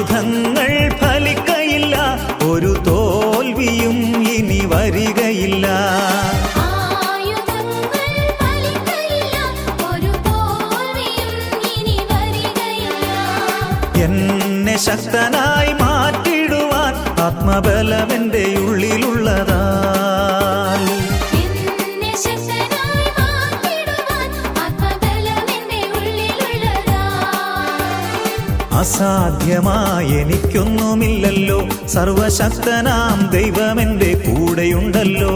ആയുധങ്ങൾ ഫലിക്കയില്ല ഒരു തോൽവിയും ഇനി വരികയില്ല. എന്നെ ശക്തനായി മാറ്റിടുവാൻ ആത്മബലമെന്റെ ഉള്ളിലുള്ളതാ. അസാധ്യമായി എനിക്കൊന്നുമില്ലല്ലോ സർവശക്തനാം ദൈവമെന്റെ കൂടെയുണ്ടല്ലോ.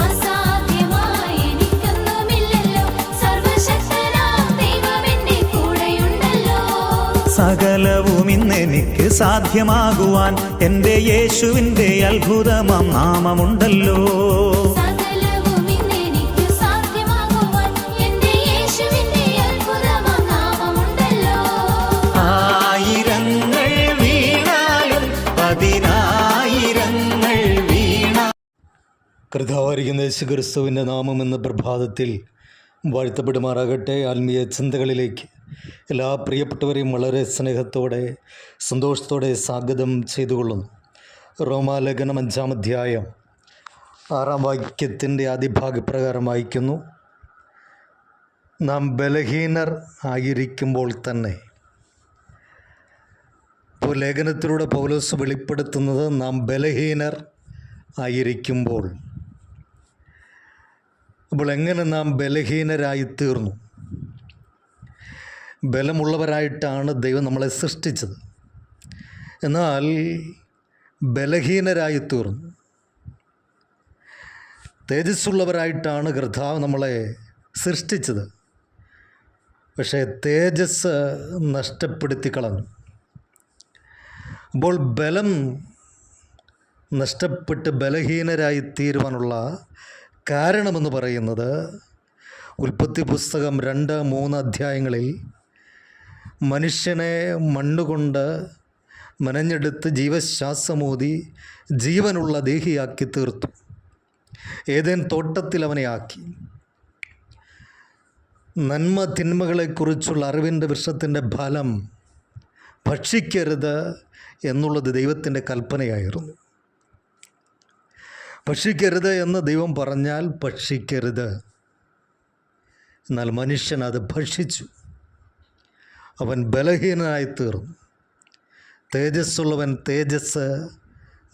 സകലവും എനിക്കൊന്നുമില്ലല്ലോ സർവശക്തനാം സാധ്യമാകുവാൻ എന്റെ കൂടെയുണ്ടല്ലോ. സകലവും ഇന്നെനിക്ക് സാധ്യമാകുവാൻ എന്റെ യേശുവിന്റെ അത്ഭുതമാം നാമമുണ്ടല്ലോ. കർത്താവായിരിക്കുന്ന യേശു ക്രിസ്തുവിന്റെ നാമം എന്ന പ്രഭാതത്തിൽ വാഴ്ത്തപ്പെടുമാറാകട്ടെ. ആത്മീയ ചിന്തകളിലേക്ക് എല്ലാ പ്രിയപ്പെട്ടവരെയും വളരെ സ്നേഹത്തോടെ സന്തോഷത്തോടെ സ്വാഗതം ചെയ്തുകൊള്ളുന്നു. റോമാലേഖനം അഞ്ചാം അധ്യായം ആറാം വാക്യത്തിന്റെ ആദ്യഭാഗപ്രകാരം വായിക്കുന്നു. നാം ബലഹീനർ ആയിരിക്കുമ്പോൾ തന്നെ ഇപ്പോൾ ലേഖനത്തിലൂടെ പൗലോസ് വെളിപ്പെടുത്തുന്നത് നാം ബലഹീനർ ആയിരിക്കുമ്പോൾ. അപ്പോൾ എങ്ങനെ നാം ബലഹീനരായി തീർന്നു ബലമുള്ളവരായിട്ടാണ് ദൈവം നമ്മളെ സൃഷ്ടിച്ചത്. എന്നാൽ ബലഹീനരായി തീർന്നു തേജസ്സുള്ളവരായിട്ടാണ് കർത്താവ് നമ്മളെ സൃഷ്ടിച്ചത്. പക്ഷേ തേജസ് നഷ്ടപ്പെടുത്തി കളഞ്ഞു അപ്പോൾ ബലം നഷ്ടപ്പെട്ട് ബലഹീനരായി തീരുവാനുള്ള കാരണമെന്ന് പറയുന്നത് ഉൽപ്പത്തി പുസ്തകം രണ്ട് മൂന്ന് അധ്യായങ്ങളിൽ മനുഷ്യനെ മണ്ണുകൊണ്ട് മനഞ്ഞെടുത്ത് ജീവശ്വാസമൂതി ജീവനുള്ള ദേഹിയാക്കി തീർത്തു. ഏതേൻ തോട്ടത്തിൽ അവനെ ആക്കി. നന്മ തിന്മകളെക്കുറിച്ചുള്ള അറിവിന്റെ വൃക്ഷത്തിന്റെ ഫലം ഭക്ഷിക്കരുത് എന്നുള്ളത് ദൈവത്തിന്റെ കൽപ്പനയായിരുന്നു. ഭക്ഷിക്കരുത് എന്ന് ദൈവം പറഞ്ഞാൽ ഭക്ഷിക്കരുത് എന്നാൽ മനുഷ്യൻ അത് ഭക്ഷിച്ചു. അവൻ ബലഹീനനായി തീർന്നു. തേജസ്സുള്ളവൻ തേജസ്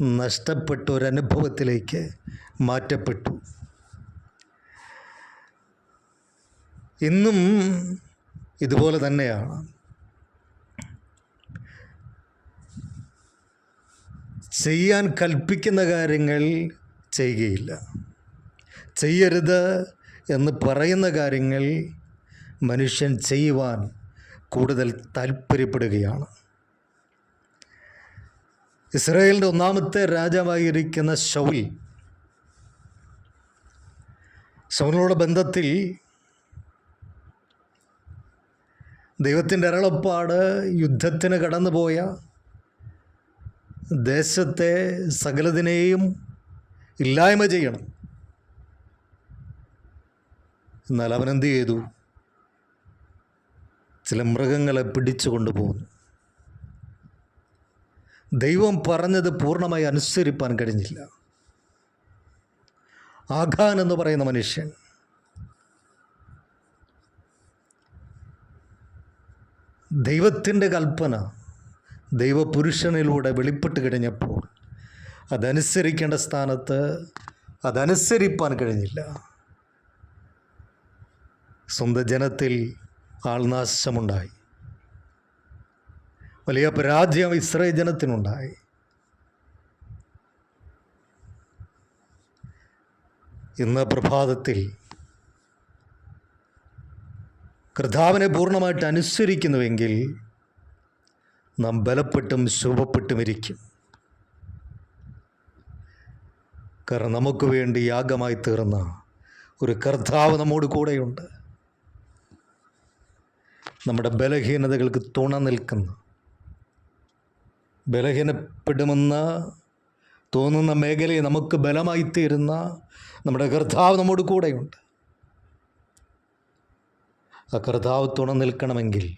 നഷ്ടപ്പെട്ട ഒരനുഭവത്തിലേക്ക് മാറ്റപ്പെട്ടു. ഇന്നും ഇതുപോലെ തന്നെയാണ്. ചെയ്യാൻ കൽപ്പിക്കുന്ന കാര്യങ്ങൾ ചെയ്യുകയില്ല. ചെയ്യരുത് എന്ന് പറയുന്ന കാര്യങ്ങൾ മനുഷ്യൻ ചെയ്യുവാൻ കൂടുതൽ താല്പര്യപ്പെടുകയാണ്. ഇസ്രായേലിന്റെ ഒന്നാമത്തെ രാജാവായിരിക്കുന്ന ഷൗൽ ഷൗലിനോട് ബന്ധത്തിൽ ദൈവത്തിന്റെ അരളപ്പാട് യുദ്ധത്തിന് കടന്നുപോയ ദേശത്തെ സകലതിനെയും ഇല്ലായ്മ ചെയ്യണം. എന്നാൽ അവനെന്ത് ചെയ്തു? ചില മൃഗങ്ങളെ പിടിച്ചു കൊണ്ടുപോകുന്നു ദൈവം പറഞ്ഞത് പൂർണമായി അനുസരിപ്പാൻ കഴിഞ്ഞില്ല. ആഖാൻ എന്ന് പറയുന്ന മനുഷ്യൻ ദൈവത്തിന്റെ കൽപ്പന ദൈവപുരുഷനിലൂടെ വെളിപ്പെട്ട് കഴിഞ്ഞപ്പോൾ അതനുസരിക്കേണ്ട സ്ഥാനത്ത് അതനുസരിപ്പാൻ കഴിഞ്ഞില്ല. സ്വന്തം ജനത്തിൽ ആൾനാശമുണ്ടായി. വലിയ പരാജയം ഇസ്രായേൽ ജനത്തിനുണ്ടായി. ഇന്ന് പ്രഭാതത്തിൽ കർത്താവിനെ പൂർണമായിട്ട് അനുസരിക്കുന്നുവെങ്കിൽ നാം ബലപ്പെട്ടും ശുഭപ്പെട്ടും ഇരിക്കും. കാരണം നമുക്ക് വേണ്ടി യാഗമായി തീർന്ന ഒരു കർത്താവ് നമ്മോട് കൂടെയുണ്ട്. നമ്മുടെ ബലഹീനതകൾക്ക് തുണ നിൽക്കുന്ന ബലഹീനപ്പെടുമെന്ന് തോന്നുന്ന മേഖലയെ നമുക്ക് ബലമായി തീരുന്ന നമ്മുടെ കർത്താവ് നമ്മോട് കൂടെയുണ്ട്. ആ കർത്താവ് തുണ നിൽക്കണമെങ്കിൽ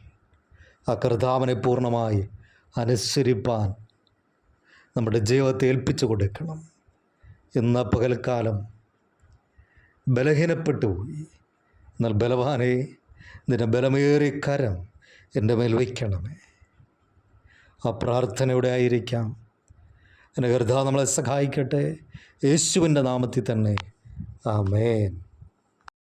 ആ കർത്താവിനെ പൂർണമായി അനുസരിപ്പാൻ നമ്മുടെ ജീവിതത്തെ ഏൽപ്പിച്ചു കൊടുക്കണം. ഇന്ന് പകൽക്കാലം ബലഹീനപ്പെട്ടു. പോയി എന്നാൽ ബലവാനെ നിന്റെ ബലമേറിയ കരം എന്റെ മേൽ വയ്ക്കണമേ. ആ പ്രാർത്ഥനയുടെ ആയിരിക്കാം? എന്റെ കർത്താവ് നമ്മളെ സഹായിക്കട്ടെ. യേശുവിന്റെ നാമത്തിൽ തന്നെ. ആമേൻ.